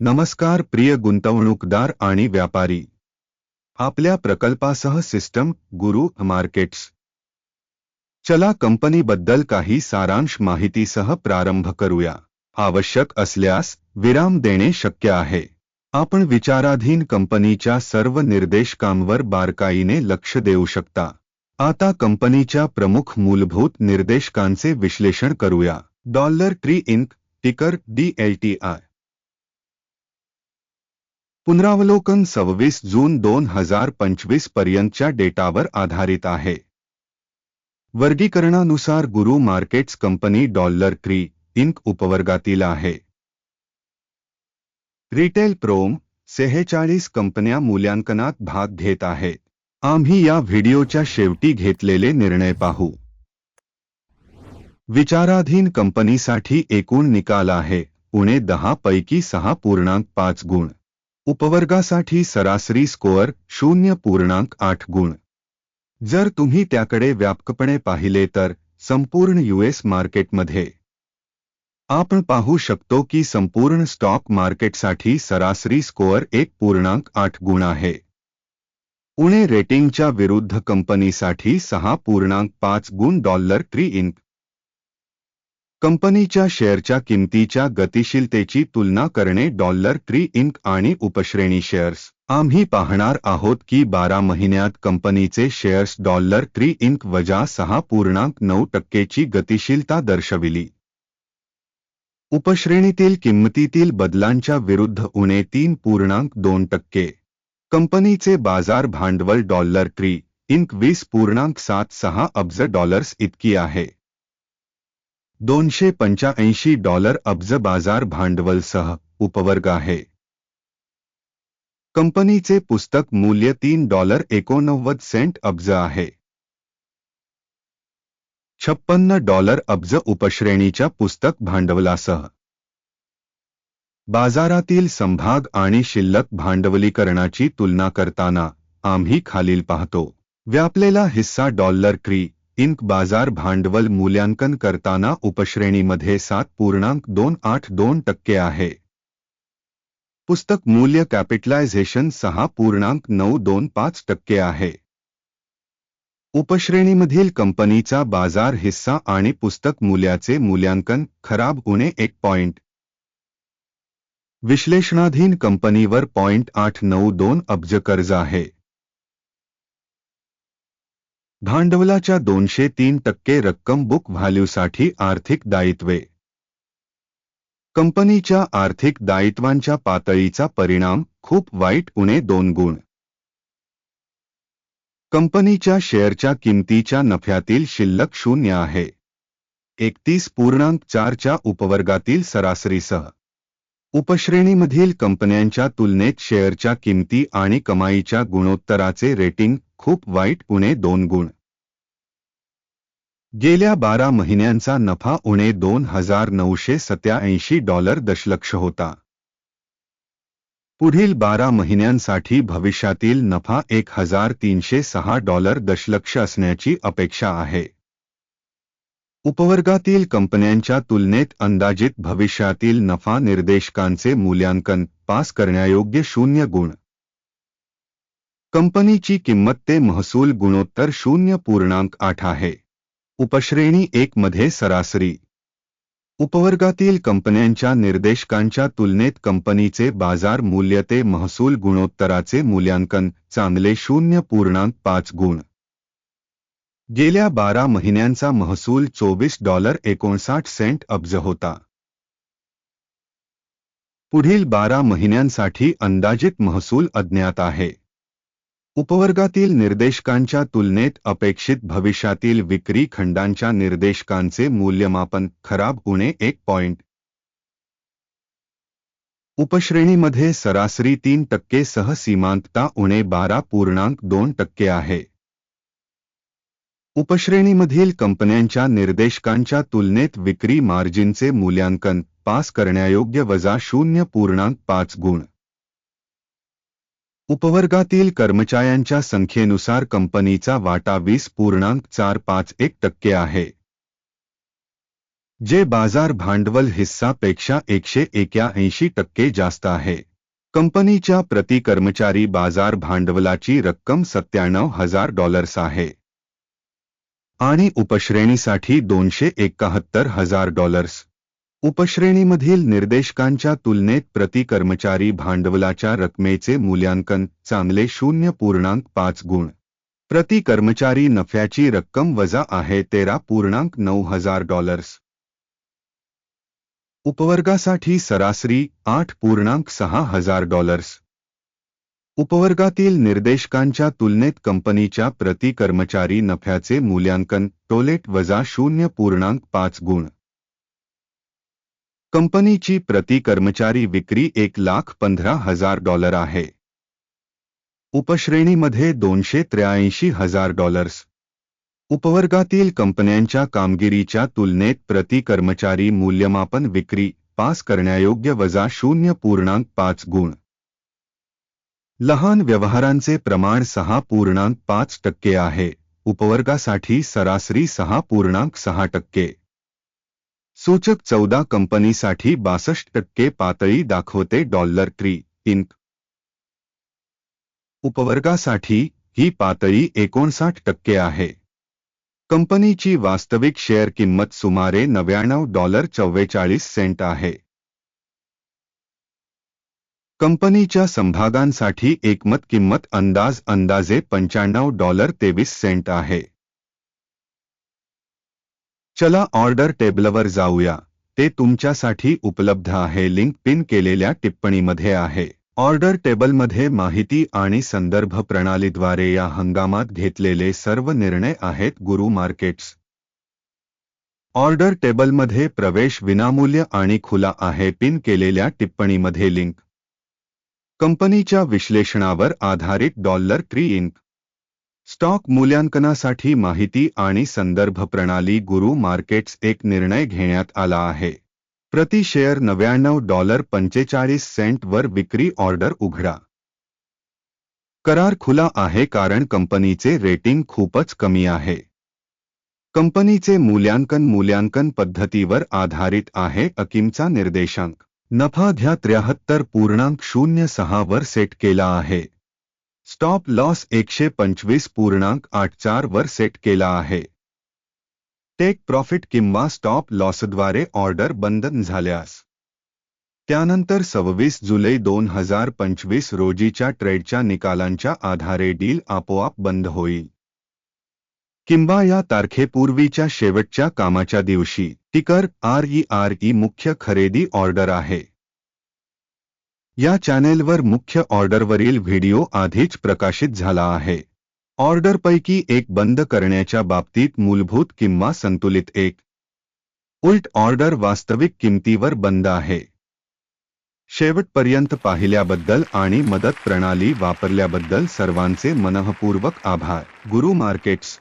नमस्कार प्रिय गुंतवणूकदार आणि व्यापारी. आपल्या प्रकल्पासह सिस्टम गुरु मार्केट्स. चला कंपनीबद्दल काही सारांश माहितीसह प्रारंभ करूया. आवश्यक असल्यास विराम देणे शक्य आहे. आपण विचाराधीन कंपनीच्या सर्व निर्देशकांवर बारकाईने लक्ष देऊ शकता. आता कंपनीच्या प्रमुख मूलभूत निर्देशकांचे विश्लेषण करूया. डॉलर ट्री इंक टिकर डीएलटीआय. पुनरावलोकन सव्वीस जून दोन हजार पंचवीस पर्यंतच्या डेटावर आधारित आहे. वर्गीकरणानुसार गुरु मार्केट्स कंपनी डॉलर क्री इंक उपवर्गातील आहे. रिटेल प्रोम सेहेचाळीस कंपन्या मूल्यांकनात भाग घेत आहेत आम्ही या व्हिडिओच्या शेवटी घेतलेले निर्णय पाहू. विचाराधीन कंपनीसाठी एकूण निकाल आहे. उणे दहा पैकी सहा पूर्णांक पाच गुण. उपवर्गासाठी सरासरी स्कोअर शून्य पूर्णांक आठ गुण. जर तुम्ही त्याकडे व्यापकपणे पाहिले तर संपूर्ण यूएस मार्केटमध्ये. आपण पाहू शकतो की संपूर्ण स्टॉक मार्केटसाठी सरासरी स्कोअर एक पूर्णांक आठ गुण आहे. उणे रेटिंगच्या विरुद्ध कंपनीसाठी सहा पूर्णांक पाच गुण डॉलर ट्री इंक कंपनीच्या शेअरच्या किमतीच्या गतिशीलतेची तुलना करणे डॉलर ट्री इंक आणि उपश्रेणी शेअर्स. आम्ही पाहणार आहोत की बारा महिन्यात कंपनीचे शेअर्स डॉलर ट्री इंक वजा सहा पूर्णांक नऊ टक्केची गतिशीलता दर्शविली. उपश्रेणीतील किंमतीतील बदलांच्या विरुद्ध उणे तीन पूर्णांक दोन टक्के. कंपनीचे बाज़ार भांडवल डॉलर ट्री इंक वीस पूर्णांक सात सहा अब्ज डॉलर्स इतकी आहे. दोनशे पंच्याऐंशी डॉलर अब्ज बाजार भांडवलसह उपवर्ग आहे. कंपनीचे पुस्तक मूल्य तीन डॉलर एकोणनव्वद सेंट अब्ज आहे. छप्पन्न डॉलर अब्ज उपश्रेणीच्या पुस्तक भांडवलासह. बाजारातील संभाग आणि शिल्लक भांडवलीकरणाची तुलना करताना आम्ही खालील पाहतो. व्यापलेला हिस्सा डॉलर क्री. इंक बाज़ार भांडवल मूल्यांकन करताना उपश्रेणीमध्ये सात पूर्णांक दोन आठ दोन टक्के आहे. पुस्तक मूल्य कॅपिटलायझेशन सहा पूर्णांक नऊ दोन पाच टक्के आहे. उपश्रेणीमधील कंपनीचा बाज़ार हिस्सा आणि पुस्तक मूल्याचे मूल्यांकन खराब उणे एक पॉइंट. विश्लेषणाधीन कंपनीवर पॉइंट आठ नऊ दोन अब्ज कर्ज आहे. भांडवलाच्या दोनशे तीन टक्के रक्कम बुक व्हॅल्यूसाठी आर्थिक दायित्वे. कंपनीच्या आर्थिक दायित्वांच्या पातळीचा परिणाम खूप वाईट उणे दोन गुण. कंपनीच्या शेअरच्या किमतीच्या नफ्यातील शिल्लक शून्य आहे. एकतीस पूर्णांक चारच्या उपवर्गातील सरासरीसह. उपश्रेणीमधील कंपन्यांच्या तुलनेत शेअरच्या किमती आणि कमाईच्या गुणोत्तराचे रेटिंग खूप वाईट उणे दोन गुण. गेल्या बारा महिन्यांचा नफा उणे दोन हज़ार नऊशे सत्याऐंशी डॉलर दशलक्ष होता. पुढील बारा महिन्यांसाठी भविष्यातील नफा एक हज़ार तीनशे सहा डॉलर दशलक्ष असण्याची अपेक्षा आहे. उपवर्गातील कंपन्यांच्या तुलनेत अंदाजित भविष्यातील नफा निर्देशकांचे मूल्यांकन पास करण्यायोग्य शून्य गुण. कंपनीची किंमत ते महसूल गुणोत्तर शून्य पूर्णांक आठ आहे उपश्रेणी एक मध्ये सरासरी। उपवर्गातील कंपन्यांच्या निर्देशकांच्या तुलनेत कंपनीचे बाज़ार मूल्य ते महसूल गुणोत्तराचे मूल्यांकन चांगले शून्य पूर्णांक पाच गुण. गेल्या बारा महिन्यांचा महसूल चोवीस डॉलर एकोणसाठ सेंट अब्ज होता. पुढील बारा महिन्यांसाठी अंदाजित महसूल अज्ञात आहे. उपवर्गातील निर्देशकांच्या तुलनेत अपेक्षित भविष्यातील विक्री खंडांच्या निर्देशकांचे मूल्यमापन खराब उणे एक पॉइंट. उपश्रेणीमध्ये सरासरी तीन टक्के सह सीमांतता उणे बारा पूर्णांक दोन टक्के आहे. उपश्रेणीमधील कंपन्यांच्या निर्देशकांच्या तुलनेत विक्री मार्जिनचे मूल्यांकन पास करण्यायोग्य वजा शून्य पूर्णांक पाच गुण. उपवर्गातील कर्मचाऱ्यांच्या संख्येनुसार कंपनीचा वाटा वीस पूर्णांक चार पाच एक टक्के आहे. जे बाजार भांडवल हिस्सापेक्षा एकशे एक्याऐंशी टक्के जास्त आहे. कंपनीच्या प्रति कर्मचारी बाजार भांडवलाची रक्कम सत्त्याण्णव हजार डॉलर्स आहे. आणि उपश्रेणीसाठी दोनशे एकाहत्तर हजार डॉलर्स. उपश्रेणीमधील निर्देशकांच्या तुलनेत प्रति कर्मचारी भांडवलाच्या रकमेचे मूल्यांकन चांगले शून्य पूर्णांक पाच गुण. प्रति कर्मचारी नफ्याची रक्कम वजा आहे तेरा पूर्णांक नऊ हजार डॉलर्स. उपवर्गासाठी सरासरी आठ पूर्णांक सहा हजार डॉलर्स. उपवर्गातील निर्देशकांच्या तुलनेत कंपनीच्या प्रति कर्मचारी नफ्याचे मूल्यांकन टोलेट वजा शून्य पूर्णांक पाच गुण. कंपनीची प्रति कर्मचारी विक्री एक लाख पंधरा हजार डॉलर आहे. उपश्रेणीमध्ये दोनशे त्र्याऐंशी हजार डॉलर्स. उपवर्गातील कंपन्यांच्या कामगिरीच्या तुलनेत प्रति कर्मचारी मूल्यमापन विक्री पास करण्यायोग्य वजा शून्य पूर्णांक पाच गुण. लहान व्यवहारांचे प्रमाण सहा पूर्णांक पाच टक्के आहे. उपवर्गासाठी सरासरी सहा पूर्णांक सहा टक्के. सूचक चौदा कंपनीसाठी बासष्ट टक्के पातळी दाखवते डॉलर क्री इंक. उपवर्गासाठी ही पातळी एकोणसाठ टक्के आहे. कंपनीची वास्तविक शेअर किंमत सुमारे नव्याण्णव डॉलर चव्वेचाळीस सेंट आहे. कंपनीच्या संभागांसाठी एकमत किंमत अंदाज अंदाजे पंच्याण्णव डॉलर तेवीस सेंट आहे. चला ऑर्डर टेबलवर जाऊया. ते तुमच्यासाठी उपलब्ध आहे. लिंक पिन केलेल्या टिप्पणीमध्ये आहे. ऑर्डर टेबलमध्ये माहिती आणि संदर्भ प्रणालीद्वारे या हंगामात घेतलेले सर्व निर्णय आहेत गुरु मार्केट्स. ऑर्डर टेबलमध्ये प्रवेश विनामूल्य आणि खुला आहे. पिन केलेल्या टिप्पणीमध्ये लिंक. कंपनीच्या विश्लेषणावर आधारित डॉलर ट्री इंक. स्टॉक मूल्यांकनासाठी माहिती आणि संदर्भ प्रणाली गुरु मार्केट्स एक निर्णय घेण्यात आला आहे. प्रति शेअर नव्याण्णव डॉलर पंचेचाळीस सेंटवर विक्री ऑर्डर उघडा. करार खुला आहे कारण कंपनीचे रेटिंग खूपच कमी आहे. कंपनीचे मूल्यांकन मूल्यांकन पद्धतीवर आधारित आहे अकिमचा निर्देशांक. नफा घ्या त्र्याहत्तर पूर्णांक शून्य सहा वर सेट केला आहे. स्टॉप लॉस एकशे पंचवीस पूर्णांक आठ चार वर सेट केला आहे. टेक प्रॉफिट किंवा स्टॉप लॉसद्वारे ऑर्डर बंद झाल्यास. त्यानंतर सव्वीस जुलै दोन हज़ार पंचवीस रोजीच्या ट्रेडच्या निकालांच्या आधारे डील आपोआप बंद होईल. किंवा या तारखेपूर्वीच्या शेवटच्या कामाच्या दिवशी टिकर आर ई आर ई मुख्य खरेदी ऑर्डर आहे. या चॅनेलवर मुख्य ऑर्डरवरील व्हिडिओ आधीच प्रकाशित झाला आहे. ऑर्डरपैकी एक बंद करण्याच्या बाबतीत मूलभूत किंवा संतुलित एक. उलट ऑर्डर वास्तविक किंमतीवर बंद आहे. शेवटपर्यंत पाहिल्याबद्दल आणि मदत प्रणाली वापरल्याबद्दल सर्वांचे मनःपूर्वक आभार. गुरु मार्केट्स